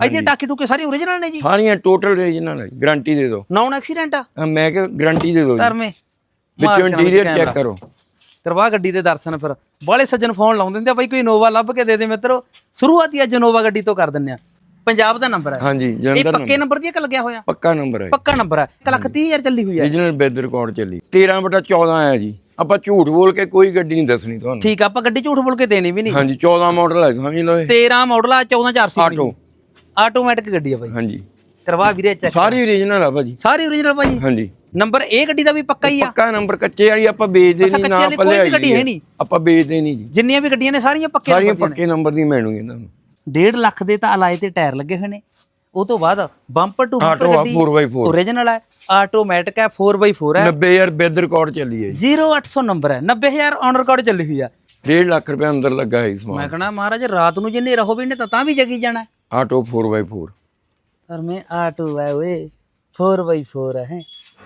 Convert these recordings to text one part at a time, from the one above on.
ਇਹਦੀ ਟਾਕੀ ਟੂਕੇ ਸਾਰੀ ਓਰੀਜਨਲ ਨੇ ਜੀ? ਸਾਰੀਆਂ ਟੋਟਲ ਰੀਜਨਲ ਹੈ ਗਾਰੰਟੀ ਦੇ ਦਿਓ। ਨੌਨ ਐਕਸੀਡੈਂਟ ਆ? ਮੈਂ ਕਿ ਗਾਰੰਟੀ ਦੇ ਦਿਓ ਜੀ। ਧਰਮੇ। ਵਿੱਚੋਂ ਇੰਟੀਰੀਅਰ ਚੈੱਕ ਕਰੋ। ਕਰਵਾ ਗੱਡੀ ਦੇ ਦਰਸ਼ਨ ਫਿਰ। ਬਾਲੇ ਸੱਜਣ ਫੋਨ ਲਾਉਂ ਦਿੰਦੇ ਆ ਬਾਈ ਕੋਈ ਇਨੋਵਾ ਲੱਭ ਕੇ ਦੇ ਦੇ ਮਿੱਤਰੋ। ਸ਼ੁਰੂਆਤੀ ਅੱਜ ਇਨੋਵਾ ਗੱਡੀ ਤੋਂ ਕਰ ਦਿੰਨੇ ਆ। ਪੰਜਾਬ ਦਾ ਨੰਬਰ ਹੈ। ਹਾਂਜੀ ਇਹ ਜਲੰਧਰ ਪੱਕੇ ਨੰਬਰ ਦੀ ਇੱਕ ਲੱਗਿਆ ਹੋਇਆ। ਪੱਕਾ ਨੰਬਰ ਹੈ। ਪੱਕਾ ਨੰਬਰ ਹੈ। 1 ਲੱਖ 30 ਹਜ਼ਾਰ ਚੱਲੀ ਹੋਈ ਹੈ। ਰੀਜਨਲ ਬੈਦ ਰਿਕਾਰਡ ਚੱਲੀ। 13 ਬਟਾ 14 ਆਇਆ ਜੀ। ਆਪਾਂ ਝੂਠ ਬੋਲ ਕੇ ਕੋਈ ਗੱਡੀ ਨਹੀਂ ਦੱਸਣੀ ਤੁਹਾਨੂੰ। ਠੀਕ ਆ ਆਪਾਂ ਗੱਡੀ ਝੂਠ ਬੋਲ ਕੇ ਦੇਣੀ ਵੀ ਨਹੀਂ। ਹਾਂਜੀ 14 ਮਾਡਲ ਹੈ ਸਮਝ ਲਓ ਇਹ। 13 ਮਾਡਲ ਆ 14400 ਆਟੋ। ਆਟੋਮੈਟਿਕ ਗੱਡੀ ਆ ਬਾਈ। ਹਾਂਜੀ। ਕਰਵਾ ਵੀਰੇ ਚੈੱਕ ਸਾਰੀ ਰੀਜਨਲ ਆ ਭਾਜੀ। ਸਾਰੀ ਓਰੀਜਨਲ ਭਾਜੀ? ਹਾਂਜੀ। ਨੰਬਰ ਇਹ ਗੱਡੀ ਦਾ ਵੀ ਪੱਕਾ ਹੀ ਆ? ਪੱਕਾ ਨੰਬਰ ਕੱਚੇ ਵਾਲੀ ਆਪਾਂ ਵੇਚਦੇ ਨਹੀਂ ਨਾ ਆਪਾਂ ਲਿਆਈ ਗੱਡੀ ਹੈ। ਨਹੀਂ। ਆਪਾਂ ਵੇਚਦੇ ਨਹੀਂ ਜੀ। ਜਿੰਨੀਆਂ ਵੀ ਗੱਡੀਆਂ ਨੇ ਸਾਰੀਆਂ ਪੱਕੇ ਸਾਰੀਆਂ ਪੱਕੇ ਨੰਬਰ ਦੀ ਮਿਲਣਗੀਆਂ ਤੁਹਾਨੂੰ। 1.5 ਲੱਖ ਦੇ ਤਾਂ ਅਲਾਏ ਤੇ ਟਾਇਰ ਲੱਗੇ ਹੋਏ ਨੇ। ਉਹ ਤੋਂ ਬਾਅਦ ਬੰਪਰ ਟੂ ਬੰਪਰ ਗੱਡੀ 4x4 ਓਰੀਜਨਲ ਹੈ ਆਟੋਮੈਟਿਕ ਹੈ 4x4 ਹੈ 90000 ਬੈਦ ਰਿਕਾਰਡ ਚੱਲੀ ਹੈ ਜੀ। 0800 ਨੰਬਰ ਹੈ। 90000 ਔਨ ਰਿਕਾਰਡ ਚੱਲੀ ਹੋਈ ਆ। 1.5 ਲੱਖ ਰੁਪਏ ਅੰਦਰ ਲੱਗਾ ਹੈ ਸਮਾਨ। ਮੈਂ ਕਹਣਾ ਮਹਾਰਾਜ ਰਾਤ ਨੂੰ ਜੇ ਹਨੇਰਾ ਹੋਵੇ ਨੇ ਤਾਂ ਤਾਂ ਵੀ ਜਗੀ ਜਾਣਾ। ਆਟੋ 4x4 ਪਰ ਮੈਂ ਆਟੋ ਹੈ ਓਏ 4x4 ਹੈ।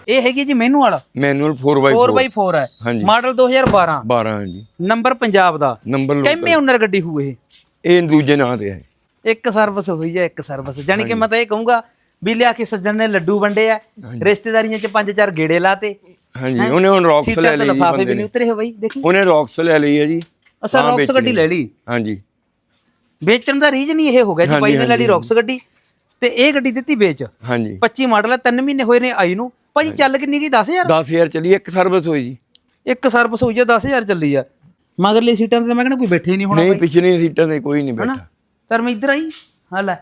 ਇਹ ਹੈਗੀ ਜੀ ਮੈਨੂੰ ਵਾਲਾ। ਮੈਨੂਅਲ 4x4 4x4 ਹੈ ਹਾਂਜੀ। ਮਾਡਲ 2012 12 ਹੈ ਜੀ ਨੰਬਰ ਪੰਜਾਬ ਦਾ। ਨੰਬਰ। ਕਿੰਨੇ ਓਨਰ ਗੱਡੀ ਹੋਊ ਇਹ? ਇਹ ਦੂਜੇ ਨਾਂ ਤੇ ਹੈ। ਇੱਕ ਸਰਵਿਸ ਹੋਈ ਹੈ ਇੱਕ ਸਰਵਿਸ ਜਾਨੀ ਕਿ ਮੈਂ ਤਾਂ ਇਹ ਕਹੂੰਗਾ ਵੀ ਲਿਆ ਕੇ ਸੱਜਣ ਨੇ ਲੱਡੂ ਵੰਡੇ ਆ। ਰਿਸ਼ਤੇਦਾਰੀਆਂ ਚ ਪੰਜ ਚਾਰ ਗੇੜੇ ਲਾਤੇ। ਹਾਂਜੀ ਉਹਨੇ ਹੁਣ ਰੌਕਸ ਲੈ ਲਈ ਲਫਾਫੇ ਬੰਦੇ ਵੀ ਨਹੀਂ ਨੇ। ਉਤਰੇ ਹੋ ਬਈ ਦੇਖੀ? ਉਹਨੇ ਰੌਕਸ ਲੈ ਲਈ ਹੈ ਜੀ। ਅਸਾਂ ਰੌਕਸ। ਗੱਡੀ ਲੈ ਲਈ? ਹਾਂਜੀ। ਵੇਚਣ ਦਾ ਰੀਜਨ ਹੀ ਇਹ ਹੋ ਗਿਆ ਜੀ ਬਾਈ ਨੇ ਲੈ ਲਈ ਰੌਕਸ ਗੱਡੀ ਤੇ ਇਹ ਗੱਡੀ ਦਿੱਤੀ ਵੇਚ। ਹਾਂਜੀ। 25 ਮਾਡਲ ਹੈ 3 ਮਹੀਨੇ ਹੋਏ ਨੇ ਆਈ ਨੂੰ। ਭਾਜੀ ਚੱਲ ਕਿੰਨੀ ਗਈ 10000 10000 ਚੱਲੀ ਇੱਕ ਸਰਵਿਸ ਹੋਈ ਜੀ। ਇੱਕ ਸਰਵਿਸ ਹੋਈ ਹੈ 10000 ਚੱਲੀ ਆ। ਮਗਰਲੀ ਸੀਟਾਂ ਤੇ ਮੈਂ ਕਹਿੰਦਾ ਕੋਈ ਬੈਠੇ ਨਹੀਂ ਹੋਣਾ ਨਹੀਂ ਪਿਛਲੀ ਸੀਟਾਂ ਤੇ ਕੋਈ ਨਹੀਂ ਬੈਠਾ। ਤਰ ਮੈਂ ਇੱਧਰ ਆਈ। ਹਾਂ ਲੈ।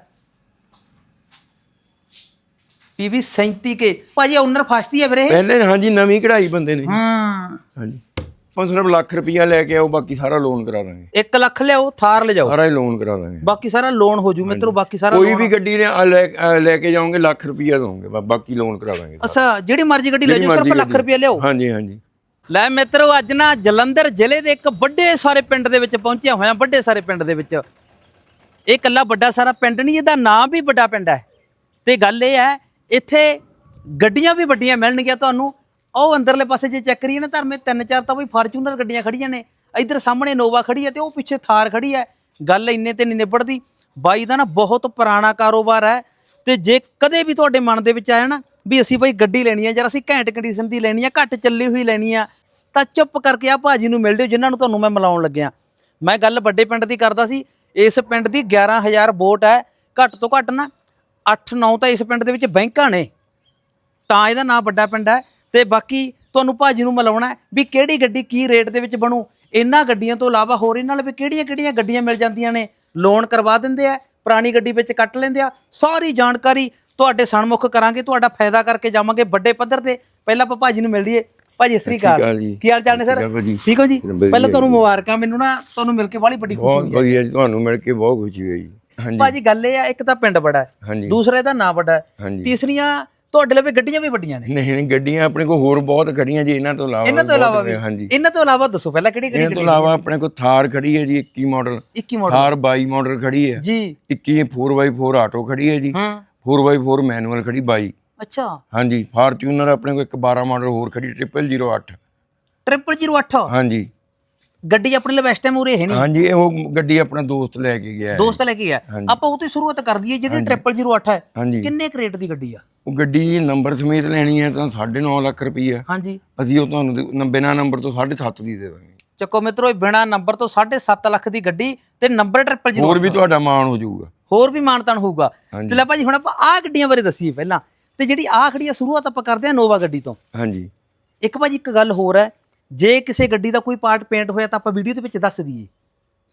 ਪੀਵੀ 37 ਕੇ। ਭਾਜੀ ਓਨਰ ਫਸਟ ਹੀ ਹੈ ਵੀਰੇ ਪਹਿਲੇ ਹਾਂਜੀ ਨਵੀਂ ਕਢਾਈ ਬੰਦੇ ਨੇ ਹਾਂ। ਹਾਂਜੀ। ਆਪਾਂ ਸਿਰਫ ਲੱਖ ਰੁਪਈਆ ਲੈ ਕੇ ਆਓ ਬਾਕੀ ਸਾਰਾ ਲੋਨ ਕਰਾ ਦਾਂਗੇ। 1 ਲੱਖ ਲਿਆਓ ਥਾਰ ਲੈ ਜਾਓ ਸਾਰਾ ਹੀ ਲੋਨ ਕਰਾ ਦਾਂਗੇ। ਬਾਕੀ ਸਾਰਾ ਲੋਨ ਹੋ ਜੂ ਮਿੱਤਰੋ ਬਾਕੀ ਸਾਰਾ ਕੋਈ ਵੀ ਗੱਡੀ ਨੇ ਲੈ ਕੇ ਜਾਓਗੇ ਲੱਖ ਰੁਪਈਆ ਦੋਗੇ ਬਾਕੀ ਲੋਨ ਕਰਾ ਦਾਂਗੇ ਅੱਛਾ ਜਿਹੜੀ ਮਰਜ਼ੀ ਗੱਡੀ ਲੈ ਜਾਓ ਸਿਰਫ ਲੱਖ ਰੁਪਏ ਲਿਆਓ। ਹਾਂਜੀ ਹਾਂਜੀ। ਲੈ ਮਿੱਤਰੋ ਅੱਜ ਨਾ ਜਲੰਧਰ ਜ਼ਿਲ੍ਹੇ ਦੇ ਇੱਕ ਵੱਡੇ ਸਾਰੇ ਪਿੰਡ ਦੇ ਵਿੱਚ ਪਹੁੰਚਿਆ ਹੋਇਆ ਵੱਡੇ ਸਾਰੇ ਪਿੰਡ ਦੇ ਵਿੱਚ। ਇਹ ਕੱਲਾ ਵੱਡਾ ਸਾਰਾ ਪਿੰਡ ਨਹੀਂ ਇਹਦਾ ਨਾਮ ਵੀ ਵੱਡਾ ਪਿੰਡ ਹੈ। ਤੇ ਗੱਲ ਇਹ ਹੈ ਇੱਥੇ ਗੱਡੀਆਂ ਵੀ ਵੱਡੀਆਂ ਮਿਲਣਗੀਆਂ ਤੁਹਾਨੂੰ। ਉਹ ਅੰਦਰਲੇ ਪਾਸੇ ਜੇ ਚੈੱਕ ਕਰੀਏ ਨਾ ਧਰਮੇ ਤਿੰਨ ਚਾਰ ਤਾਂ ਬਈ ਫਾਰਚੂਨਰ ਗੱਡੀਆਂ ਖੜੀਆਂ ਨੇ। ਇੱਧਰ ਸਾਹਮਣੇ ਨੋਵਾ ਖੜੀ ਹੈ ਤੇ ਉਹ ਪਿੱਛੇ ਥਾਰ ਖੜੀ ਹੈ। ਗੱਲ ਇੰਨੇ ਤੇ ਨਹੀਂ ਨਿਬੜਦੀ। ਬਾਈ ਦਾ ਨਾ ਬਹੁਤ ਪੁਰਾਣਾ ਕਾਰੋਬਾਰ ਹੈ ਤੇ ਜੇ ਕਦੇ ਵੀ ਤੁਹਾਡੇ ਮਨ ਦੇ ਵਿੱਚ ਆਇਆ ਨਾ ਵੀ ਅਸੀਂ ਬਈ ਗੱਡੀ ਲੈਣੀ ਹੈ ਜਾਂ ਅਸੀਂ ਘੈਂਟ ਕੰਡੀਸ਼ਨ ਦੀ ਲੈਣੀ ਹੈ, ਘੱਟ ਚੱਲੀ ਹੋਈ ਲੈਣੀ ਆ ਤਾਂ ਚੁੱਪ ਕਰਕੇ ਆ ਭਾਜੀ ਨੂੰ ਮਿਲ ਦਿਓ ਜਿਨ੍ਹਾਂ ਨੂੰ ਤੁਹਾਨੂੰ ਮੈਂ ਮਿਲਾਉਣ ਲੱਗਿਆ। ਮੈਂ ਗੱਲ ਵੱਡੇ ਪਿੰਡ ਦੀ ਕਰਦਾ ਸੀ। ਇਸ ਪਿੰਡ ਦੀ 11000 ਵੋਟ ਹੈ। ਘੱਟ ਤੋਂ ਘੱਟ ਨਾ 8-9 ਤਾਂ ਇਸ ਪਿੰਡ ਦੇ ਵਿੱਚ ਬੈਂਕਾਂ ਨੇ। ਤਾਂ ਇਹਦਾ ਨਾਂ ਵੱਡਾ ਪਿੰਡ ਹੈ ਤੇ ਬਾਕੀ ਤੁਹਾਨੂੰ ਭਾਜੀ ਨੂੰ ਮਿਲਾਉਣਾ ਵੀ ਕਿਹੜੀ ਗੱਡੀ ਕੀ ਰੇਟ ਦੇ ਵਿੱਚ ਬਣੂ। ਇਹਨਾਂ ਗੱਡੀਆਂ ਤੋਂ ਇਲਾਵਾ ਹੋਰ ਇਹਨਾਂ ਨਾਲ ਵੀ ਕਿਹੜੀਆਂ-ਕਿਹੜੀਆਂ ਗੱਡੀਆਂ ਮਿਲ ਜਾਂਦੀਆਂ ਨੇ। ਲੋਨ ਕਰਵਾ ਦਿੰਦੇ ਆ ਪੁਰਾਣੀ ਗੱਡੀ ਵਿੱਚ ਕੱਟ ਲੈਂਦੇ ਆ। ਸਾਰੀ ਜਾਣਕਾਰੀ ਤੁਹਾਡੇ ਸਨਮੁਖ ਕਰਾਂਗੇ ਤੁਹਾਡਾ ਫਾਇਦਾ ਕਰਕੇ ਜਾਵਾਂਗੇ ਵੱਡੇ ਪੱਧਰ ਤੇ। ਪਹਿਲਾਂ ਆਪਾਂ ਭਾਜੀ ਨੂੰ ਮਿਲ ਲਈਏ। ਭਾਜੀ ਸ੍ਰੀ ਅਕਾਲ। ਕੀ ਹਾਲ ਚਾਲ ਨੇ ਸਰ। ਠੀਕ ਹੋ ਜੀ? ਪਹਿਲਾਂ ਤੁਹਾਨੂੰ ਮੁਬਾਰਕਾਂ ਮੈਨੂੰ ਨਾ ਤੁਹਾਨੂੰ ਮਿਲ ਕੇ ਬੜੀ ਵੱਡੀ ਖੁਸ਼ੀ ਬਹੁਤ ਹੋਈ ਹੈ। ਵਧੀਆ ਤੁਹਾਨੂੰ ਮਿਲ ਕੇ ਬਹੁਤ ਖੁਸ਼ੀ ਹੋਈ ਭਾਜੀ ਗੱਲ ਇਹ ਆ ਇੱਕ ਤਾਂ ਪਿੰਡ ਬੜਾ ਹੈ ਦੂਸਰਾ ਇਹਦਾ ਨਾਂ ਵੱਡਾ ਹੈ ਤੀਸਰੀਆਂ ਤੁਹਾਡੇ ਲਈ ਗੱਡੀਆਂ ਵੀ ਵੱਡੀਆਂ ਨੇ। ਨਹੀਂ ਨਹੀਂ ਗੱਡੀਆਂ ਆਪਣੇ ਕੋਲ ਹੋਰ ਬਹੁਤ ਖੜੀਆਂ ਜੀ ਇਹਨਾਂ ਤੋਂ ਇਲਾਵਾ ਇਹਨਾਂ ਤੋਂ ਇਲਾਵਾ ਵੀ। ਹਾਂਜੀ। ਇਹਨਾਂ ਤੋਂ ਇਲਾਵਾ ਦੱਸੋ ਪਹਿਲਾਂ ਕਿਹੜੀ ਕਿਹੜੀ ਇਹਨਾਂ ਤੋਂ ਇਲਾਵਾ ਆਪਣੇ ਕੋਲ ਥਾਰ ਖੜੀ ਹੈ ਜੀ 21 ਮਾਡਲ। 21 ਮਾਡਲ। ਥਾਰ 22 ਮਾਡਲ ਖੜੀ ਹੈ। ਜੀ। 21 4x4 ਆਟੋ ਖੜੀ ਹੈ ਜੀ। ਹਾਂ। 4x4 ਮੈਨੂਅਲ ਖੜੀ 22 ਅੱਛਾ। ਹਾਂਜੀ ਫਾਰਚੂਨਰ ਆਪਣੇ ਕੋਲ ਇੱਕ 12 ਮਾਡਲ ਹੋਰ ਖੜੀ 0008 0008 ਹਾਂਜੀ। ਗੱਡੀ ਆਪਣੇ ਲਈ ਵੈਸਟ ਟਾਈਮ ਉਰੇ ਹੈ ਨਹੀਂ। ਹਾਂਜੀ ਉਹ ਗੱਡੀ ਆਪਣਾ ਦੋਸਤ ਲੈ ਕੇ ਗਿਆ ਹੈ। ਦੋਸਤ ਲੈ ਕੇ ਗਿਆ। ਹਾਂਜੀ। ਆਪਾਂ ਉਹ ਤੋਂ ਹੀ ਸ਼ੁਰੂਆਤ ਕਰ ਦਈਏ ਜਿਹੜੀ 0008 ਹੈ। ਹਾਂਜੀ। ਕਿੰਨੇ ਕਰੇਟ ਦੀ ਗੱਡੀ ਆ? ਉਹ ਗੱਡੀ ਜੀ ਨੰਬਰ ਸਮੇਤ ਲੈਣੀ ਹੈ ਤਾਂ 9.5 ਲੱਖ ਰੁਪਈਆ। ਹਾਂਜੀ। ਅਸੀਂ ਉਹ ਤੁਹਾਨੂੰ ਦੇ- ਨ- ਬਿਨਾਂ ਨੰਬਰ ਤੋਂ 7.5 ਦੀ ਦੇ ਦਾਂਗੇ ਚੱਕੋ ਮਿੱਤਰੋ ਇਹ ਬਿਨਾ ਨੰਬਰ ਤੋਂ 7.5 ਲੱਖ ਦੀ ਗੱਡੀ ਤੇ ਨੰਬਰ 0008 ਹੋਰ ਵੀ ਤੁਹਾਡਾ ਮਾਣ ਹੋ ਜਾਊਗਾ। ਹੋਰ ਵੀ ਮਾਨਤਾਨ ਹੋਊਗਾ। ਹਾਂਜੀ। ਤੇ ਲੈ ਭਾਜੀ ਹੁਣ ਆਪਾਂ ਆਹ ਗੱਡੀਆਂ ਬਾਰੇ ਦੱਸੀਏ ਪਹਿਲਾਂ। ਤੇ ਜਿਹੜੀ ਆਹ ਖੜੀ ਆ ਸ਼ੁਰੂਆਤ ਆਪਾਂ ਕਰਦੇ ਆ ਨੋਵਾ ਗੱਡੀ ਤੋਂ। ਹਾਂਜੀ। ਇੱਕ ਭਾਜੀ ਇੱਕ ਗੱਲ ਹੋਰ ਹੈ। ਜੇ ਕਿਸੇ ਗੱਡੀ ਦਾ ਕੋਈ ਪਾਰਟ ਪੇਂਟ ਹੋਇਆ ਤਾਂ ਆਪਾਂ ਵੀਡੀਓ ਦੇ ਵਿੱਚ ਦੱਸ ਦਈਏ।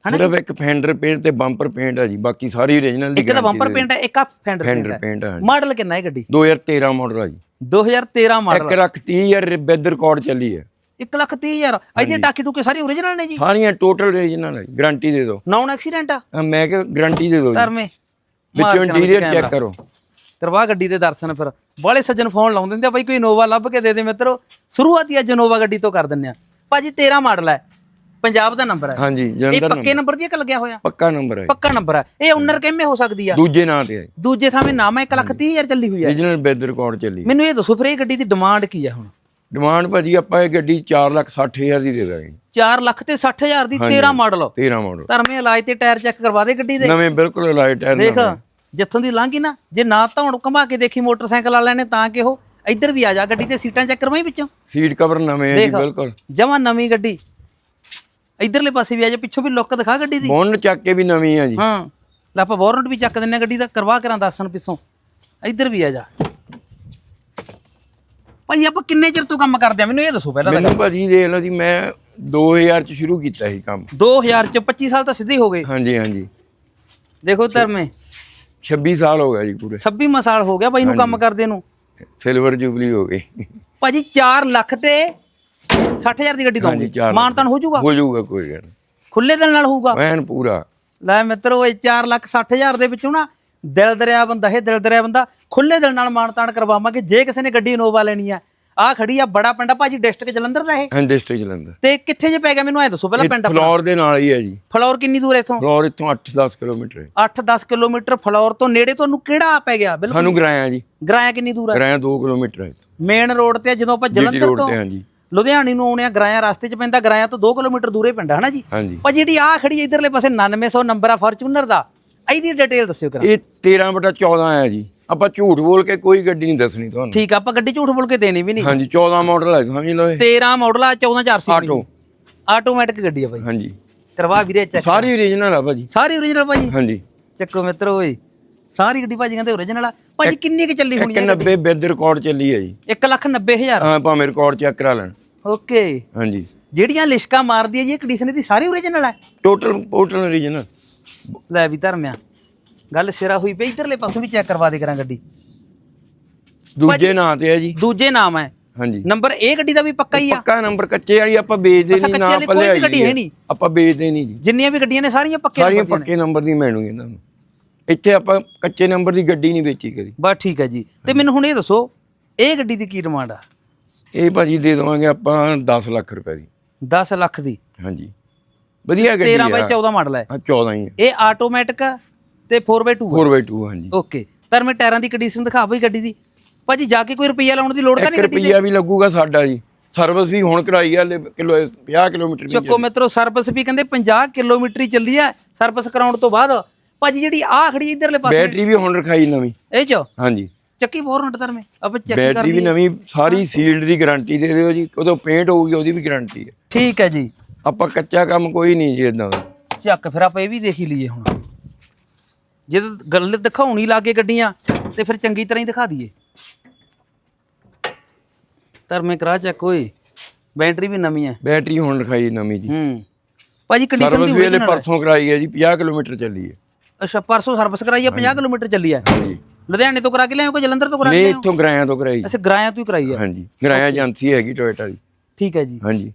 ਸਿਰਫ ਇੱਕ ਫੈਂਡਰ ਪੇਂਟ ਤੇ ਬੰਪਰ ਪੇਂਟ ਹੈ ਜੀ ਬਾਕੀ ਸਾਰੀ ਓਰੀਜਨਲ ਦੀ ਇੱਕ ਤਾਂ ਬੰਪਰ ਪੇਂਟ ਹੈ ਇੱਕ ਆ ਫੈਂਡਰ ਪੇਂਟ ਹੈ। ਪੇਂਟ ਹੈ ਮਾਡਲ ਕਿੰਨਾ ਹੈ ਗੱਡੀ? 2013 ਮਾਡਲ ਹੈ ਜੀ। 2013 ਮਾਡਲ ਇੱਕ ਲੱਖ 30000 ਬੈਦ ਰਿਕਾਰਡ ਚੱਲੀ ਹੈ। 1 ਲੱਖ 30 ਹਜ਼ਾਰ। ਇਹਦੀ ਟਾਕੀ ਟੂਕੇ ਸਾਰੀ ਓਰੀਜਨਲ ਨੇ ਜੀ? ਸਾਰੀਆਂ ਟੋਟਲ ਓਰੀਜਨਲ ਹੈ ਗਾਰੰਟੀ ਦੇ ਦਿਓ। ਨੌਨ ਐਕਸੀਡੈਂਟ ਆ? ਮੈਂ ਕਿ ਗਾਰੰਟੀ ਦੇ ਦਿਓ ਜੀ। ਧਰਮੇ। ਵਿੱਚੋਂ ਇੰਟੀਰੀਅਰ ਚੈੱਕ ਕਰੋ। ਕਰਵਾ ਗੱਡੀ ਦੇ ਦਰਸ਼ਨ ਫਿਰ। ਬਾਲੇ ਸੱਜਣ ਫੋਨ ਲਾਉਂ ਦਿੰਦੇ ਆ ਬਾਈ ਕੋਈ ਇਨੋਵਾ ਲੱਭ ਕੇ ਦੇ ਦੇ ਮਿੱਤਰੋ। ਸ਼ੁਰੂਆਤੀ ਅੱਜ ਇਨੋਵਾ ਗੱਡੀ ਤੋਂ ਕਰ ਦਿੰਨੇ ਆ। ਭਾਜੀ 13 ਮਾਡਲ ਹੈ ਪੰਜਾਬ ਦਾ ਨੰਬਰ ਹੈ ਹਾਂਜੀ ਇਹ ਪੱਕੇ ਨੰਬਰ ਦੀ ਇੱਕ ਲੱਗਿਆ ਹੋਇਆ? ਪੱਕਾ ਨੰਬਰ ਹੈ ਪੱਕਾ ਨੰਬਰ ਹੈ ਇਹ ਓਨਰ ਕਿਵੇਂ ਹੋ ਸਕਦੀ ਆ? ਦੂਜੇ ਨਾਂ ਤੇ ਹੈ ਦੂਜੇ ਥਾਵੇਂ ਨਾਮ ਹੈ 1 ਲੱਖ 30 ਹਜ਼ਾਰ ਚੱਲੀ ਹੋਈ ਹੈ ਓਰੀਜਨਲ ਬੈਦ ਰਿਕਾਰਡ ਚੱਲੀ। ਮੈਨੂੰ ਇਹ ਦੱਸੋ ਫਿਰ ਇਹ ਗੱਡੀ ਦੀ ਡਿਮਾਂਡ ਕੀ ਆ ਹੁਣ? ਡਿਮਾਂਡ ਭਾਜੀ ਆਪਾਂ ਇਹ ਗੱਡੀ 460000 ਦੀ ਦੇ ਦਾਂਗੇ। 4 ਲੱਖ ਤੇ 60 ਹਜ਼ਾਰ ਦੀ 13 ਮਾਡਲ 13 ਮਾਡਲ ਧਰਮੇ ਇਲਾਜ ਤੇ ਟਾਇਰ ਚੈੱਕ ਕਰਵਾ ਦੇ ਗੱਡੀ ਦੇ। ਨਵੇਂ ਬਿਲਕੁਲ ਲਾਈਟ ਟਾਇਰ ਦੇਖ। ਜਿੱਥੋਂ ਦੀ ਲੰਘੀ ਨਾ ਜੇ ਨਾ ਧੌਣ ਘੁਮਾ ਕੇ ਦੇਖੀ ਮੋਟਰਸਾਈਕਲ ਵਾਲਿਆਂ ਨੇ ਤਾਂ ਕਿ ਉਹ ਇੱਧਰ ਵੀ ਆ ਜਾ ਗੱਡੀ ਤੇ ਸੀਟਾਂ ਚੈੱਕ ਕਰਵਾਈ ਵਿੱਚੋਂ? ਸੀਟ ਕਵਰ ਨਵੇਂ ਆ ਜੀ ਦੇਖ ਬਿਲਕੁਲ। ਜਮਾ ਨਵੀਂ ਗੱਡੀ। ਇਧਰਲੇ ਪਾਸੇ ਵੀ ਆ ਜਾ ਪਿੱਛੋਂ ਵੀ ਲੁੱਕ ਦਿਖਾ ਗੱਡੀ ਦੀ। ਬੋਨ ਚੱਕ ਕੇ ਵੀ ਨਵੀਂ ਆ ਜੀ। ਹਾਂ ਲੈ ਆਪਾਂ ਵਾਰੰਟ ਵੀ ਚੱਕ ਦਿੰਨੇ ਗੱਡੀ ਦਾ ਕਰਵਾ ਕਰਾਂ ਦੱਸਣ ਪਿੱਛੋਂ। ਇੱਧਰ ਵੀ ਆ ਜਾ। ਭਾਈ ਆਪਾਂ ਕਿੰਨੇ ਚਿਰ ਤੋਂ ਕੰਮ ਕਰਦੇ ਆ ਮੈਨੂੰ ਇਹ ਦੱਸੋ ਪਹਿਲਾਂ ਤਾਂ। ਮੈਨੂੰ ਭਾਜੀ ਦੇਖ ਲਓ ਜੀ ਮੈਂ 2000 ਚ ਸ਼ੁਰੂ ਕੀਤਾ ਸੀ ਕੰਮ। 2000 ਚ 25 ਸਾਲ ਤਾਂ ਸਿੱਧੇ ਹੀ ਹੋ ਗਏ। ਹਾਂਜੀ ਹਾਂਜੀ। ਦੇਖੋ ਧਰਮੇ 26 ਸਾਲ ਹੋ ਗਿਆ ਜੀ ਪੂਰੇ। 26 ਸਾਲ ਹੋ ਗਿਆ ਬਾਈ ਨੂੰ ਕੰਮ ਕਰਦੇ ਨੂੰ? ਸਿਲਵਰ ਜੁਬਲੀ ਹੋ ਗਈ। ਭਾਜੀ 4 ਲੱਖ ਤੇ 60000 ਦੀ ਗੱਡੀ ਦਊਂਗੇ। ਮਾਨਤਾਨ ਹੋ ਜਾਊਗਾ? ਹੋ ਜਾਊਗਾ ਕੋਈ ਗੱਲ ਖੁੱਲੇ ਦਿਲ ਨਾਲ ਹੋਊਗਾ? ਐਨ ਪੂਰਾ। ਲੈ ਮਿੱਤਰੋ ਇਹ 4 ਲੱਖ 60000 ਦੇ ਵਿੱਚੋਂ ਨਾ ਦਿਲ ਦਰਿਆ ਬੰਦਾ ਇਹ ਦਿਲ ਦਰਿਆ ਬੰਦਾ ਖੁੱਲੇ ਦਿਲ ਨਾਲ ਮਾਨਤਾਨ ਕਰਵਾਵਾਂਗੇ। ਜੇ ਕਿਸੇ ਨੇ ਗੱਡੀ ਇਨੋਵਾ ਲੈਣੀ ਆ ਆ ਖੜੀ ਆ ਬੜਾ ਪਿੰਡਾ ਭਾਜੀ ਡਿਸਟ੍ਰਿਕਟ ਜਲੰਧਰ ਦਾ ਇਹ? ਇੰਡਸਟਰੀ ਜਲੰਧਰ। ਤੇ ਕਿੱਥੇ ਜੇ ਪੈ ਗਿਆ? ਮੈਨੂੰ ਐ ਦੱਸੋ ਪਹਿਲਾਂ ਪਿੰਡ ਆਪਣਾ। ਫਲੋਰ ਦੇ ਨਾਲ ਹੀ ਹੈ ਜੀ। ਫਲੋਰ ਕਿੰਨੀ ਦੂਰ ਹੈ ਇੱਥੋਂ? ਫਲੋਰ ਇੱਥੋਂ 8-10 ਕਿਲੋਮੀਟਰ ਹੈ। 8-10 ਕਿਲੋਮੀਟਰ ਫਲੋਰ ਤੋਂ ਨੇੜੇ ਤੁਹਾਨੂੰ ਕਿਹੜਾ ਪੈ ਗਿਆ? ਬਿਲਕੁਲ ਸਾਨੂੰ ਗਰਾਇਆ ਜੀ। ਗਰਾਇਆ ਕਿੰਨੀ ਦੂਰ ਹੈ? ਗਰਾਇਆ 2 ਕਿਲੋਮੀਟਰ ਹੈ ਮੇਨ ਰੋਡ ਤੇ ਆ, ਜਦੋਂ ਆਪਾਂ ਜਲੰਧਰ ਰੋਡ ਤੋਂ ਤੇ ਹਾਂਜੀ। ਲੁਧਿਆਣੇ ਨੂੰ ਆਉਣੇ ਆ ਗਰਾਇਆ ਰਸਤੇ 'ਚ ਪੈਂਦਾ ਗਰਾਇਆ ਤੋਂ 2 ਕਿਲੋਮੀਟਰ ਦੂਰੇ ਪੈਂਦਾ ਹਨਾ ਜੀ? ਪਰ ਜਿਹੜੀ ਆ ਖੜੀ ਇਧਰਲੇ ਪਾਸੇ 9900 ਨੰਬਰ ਆ ਫੋਰਚੂਨਰ ਦਾ। ਇਹਦੀ ਡਿਟੇਲ ਦੱਸਿਓ ਕਰਾਂ। ਇਹ 13 ਬਟਾ 14 ਹੈ ਜੀ। ਆਪਾਂ ਝੂਠ ਬੋਲ ਕੇ ਕੋਈ ਗੱਡੀ ਨਹੀਂ ਦੱਸਣੀ ਤੁਹਾਨੂੰ। ਠੀਕ ਆ ਆਪਾਂ ਗੱਡੀ ਝੂਠ ਬੋਲ ਕੇ ਦੇਣੀ ਵੀ ਨਹੀਂ। ਹਾਂਜੀ 14 ਮਾਡਲ ਹੈ ਸਮਝ ਲਓ ਇਹ। 13 ਮਾਡਲ ਆ 14400 ਆਟੋ ਆਟੋਮੈਟਿਕ ਗੱਡੀ ਆ ਬਾਈ। ਹਾਂਜੀ। ਕਰਵਾ ਵੀਰੇ ਚੈੱਕ ਸਾਰੀ ਓਰੀਜਨਲ ਆ ਭਾਜੀ। ਸਾਰੀ ਓਰੀਜਨਲ ਭਾਜੀ? ਹਾਂਜੀ। ਚੱਕੋ ਮਿੱਤਰੋ ਓਏ ਸਾਰੀ ਗੱਡੀ ਭਾਜੀ ਕਹਿੰਦੇ ਓਰੀਜਨਲ ਆ। ਭਾਜੀ ਕਿੰਨੀ ਕਿ ਚੱਲੀ ਹੋਣੀ 190 ਬਿੱਦ ਰਿਕਾਰਡ ਚੱਲੀ ਹੈ ਜੀ। 1 ਲੱਖ 90 ਹਜ਼ਾਰ। ਹਾਂ ਭਾਵੇਂ ਰਿਕਾਰਡ ਚੈੱਕ ਕਰਾ ਲੈਣ। ਓਕੇ। ਹਾਂਜੀ। ਜਿਹੜੀਆਂ ਲਿਸ਼ਕਾਂ ਮਾਰਦੀ ਹੈ ਜੀ ਇਹ ਕੰਡੀਸ਼ਨ ਦੀ ਸਾਰੀ ਓਰੀਜਨਲ ਹੈ ਟੋਟਲ ਟੋਟਲ ਓਰੀਜਨਲ ਲੈ ਵੀ ਧਰਮਿਆ। ਗੱਲ ਸਿਰਾ ਹੋਈ ਪਈ ਇਧਰਲੇ ਪਾਸੋਂ ਵੀ ਚੈੱਕ ਕਰਵਾ ਦੇ ਕਰਾਂ ਗੱਡੀ। ਦੂਜੇ ਨਾਂ ਤੇ ਹੈ ਜੀ। ਦੂਜੇ ਨਾਮ ਹੈ ਹਾਂਜੀ। ਨੰਬਰ ਇਹ ਗੱਡੀ ਦਾ ਵੀ ਪੱਕਾ ਹੀ ਆ। ਪੱਕਾ ਨੰਬਰ ਕੱਚੇ ਵਾਲੀ ਆਪਾਂ ਵੇਚਦੇ ਨਹੀਂ ਨਾ ਆਪਾਂ ਕੋਈ ਗੱਡੀ ਹੈ ਆ। ਨਹੀਂ। ਆਪਾਂ ਵੇਚਦੇ ਨਹੀਂ ਜੀ। ਜਿੰਨੀਆਂ ਵੀ ਗੱਡੀਆਂ ਨੇ ਸਾਰੀਆਂ ਪੱਕੇ ਸਾਰੀਆਂ ਪੱਕੇ ਨੰਬਰ ਦੀ ਮਿਲਣਗੀਆਂ ਤੁਹਾਨੂੰ। ਇੱਥੇ ਆਪਾਂ ਕੱਚੇ ਨੰਬਰ ਦੀ ਗੱਡੀ ਨਹੀਂ ਵੇਚੀ ਕਦੀ। ਬਸ ਠੀਕ ਹੈ ਜੀ। ਤੇ ਮੈਨੂੰ ਹੁਣ ਇਹ ਦੱਸੋ ਇਹ ਗੱਡੀ ਦੀ ਕੀ ਡਿਮਾਂਡ ਆ? ਇਹ ਭਾਜੀ ਦੇ ਦੇਵਾਂਗੇ ਆਪਾਂ 10 ਲੱਖ ਰੁਪਏ ਦੀ। 10 ਲੱਖ ਦੀ। ਹਾਂਜੀ। ਵਧੀਆ ਗੱਡੀ 13 ਬਾਈ ਆ 14 ਮਾਡਲ ਹੈ। ਹਾਂ 14 ਹੀ ਹੈ ਇਹ ਆਟੋਮੈਟਿਕ ਤੇ 4x2 4x2 ਹਾਂਜੀ। ਓਕੇ ਤਾਂ ਮੈਂ ਟਾਇਰਾਂ ਦੀ ਕੰਡੀਸ਼ਨ ਦਿਖਾ ਬਈ ਗੱਡੀ ਦੀ। ਭਾਜੀ ਜਾ ਕੇ ਕੋਈ ਰੁਪਈਆ ਲਾਉਣ ਦੀ ਲੋੜ ਤਾਂ 1 ਨਹੀਂ ਗੱਡੀ ਰੁਪਿਆ ਵੀ ਲੱਗੂਗਾ ਸਾਡਾ ਜੀ। ਸਰਵਿਸ ਵੀ ਹੁਣ ਕਰਾਈ ਆ ਕਿਲੋ 50 ਕਿਲੋਮੀਟਰ ਵੀ ਚੱਕੋ ਮਿੱਤਰੋ ਸਰਵਿਸ ਵੀ ਕਹਿੰਦੇ 50 ਕਿਲੋਮੀਟਰ ਹੀ ਚੱਲੀ ਹੈ ਸਰਵਿਸ ਕਰਾਉਣ ਤੋਂ ਬਾਅਦ। ਭਾਜੀ ਜਿਹੜੀ ਆ ਖੜੀ ਇਧਰਲੇ ਪਾਸੇ। ਬੈਟਰੀ ਵੀ ਹੁਣ ਰਖਾਈ ਨਵੀਂ। ਇਹ ਚ? ਹਾਂਜੀ। ਚੱਕੀ ਫੋਰਨਟ ਧਰਮੇ ਆਪਾਂ ਚੈੱਕ ਕਰ ਬੈਟਰੀ ਵੀ ਨਵੀਂ ਸਾਰੀ ਸੀਲਡ ਦੀ ਗਾਰੰਟੀ ਦੇ ਦਿਓ ਜੀ। ਉਦੋਂ ਪੇਂਟ ਹੋਊਗੀ ਉਹਦੀ ਵੀ ਗਾਰੰਟੀ ਹੈ ਠੀਕ ਹੈ ਜੀ। ਆਪਾਂ ਕੱਚਾ ਕੰਮ ਕੋਈ ਨਹੀਂ ਜੀ ਇਦਾਂ ਦਾ। ਚੱਕ ਫਿਰ ਆਪਾਂ ਇਹ ਵੀ ਦੇਖ ਹੀ ਲਈਏ ਹੁਣ। ਜੇ ਤਾਂ ਗੱਲ ਦਿਖਾਉਣੀ ਲੱਗੇ ਗੱਡੀਆਂ ਤੇ ਫਿਰ ਚੰਗੀ ਤਰ੍ਹਾਂ ਹੀ ਦਿਖਾ ਦਈਏ। ਧਰਮੇ ਕਰਾ ਚੈੱਕ ਓਏ ਬੈਟਰੀ ਵੀ ਨਵੀਂ ਹੈ। ਬੈਟਰੀ ਹੁਣ ਰਖਾਈ ਨਵੀਂ ਜੀ। ਹੂੰ। ਭਾਜੀ ਕੰਡੀਸ਼ਨ ਸਰਵਿਸ ਦੀ ਵੀ ਇਹਦੇ original ਹੈ। ਪਰਸੋਂ ਕਰਾਈ ਹੈ ਜੀ 50 ਕਿਲੋਮੀਟਰ ਚੱਲੀ ਹੈ। ਅੱਛਾ ਪਰਸੋਂ ਸਰਵਿਸ ਕਰਾਈ ਹੈ 50 ਕਿਲੋਮੀਟਰ ਚੱਲੀ ਹੈ। ਹਾਂਜੀ। ਲੁਧਿਆਣੇ ਤੋਂ ਕਰਾ ਕੇ ਲਿਆਓ ਕੋਈ ਜਲੰਧਰ ਤੋਂ ਕਰਾ ਕੇ ਨਹੀਂ ਲਿਆਓ ਇੱਥੋਂ ਗਰਾਇਆ ਤੋਂ ਕਰਾਈ। ਅੱਛਾ ਗਰਾਇਆ ਤੋਂ ਹੀ ਕਰਾਈ ਹੈ। ਹਾਂਜੀ ਗਰਾਇਆ ਏਜੰਸੀ ਹੈਗੀ ਟੋਇਟਾ ਦੀ। ਠੀਕ ਹੈ ਜੀ। ਹਾਂਜੀ।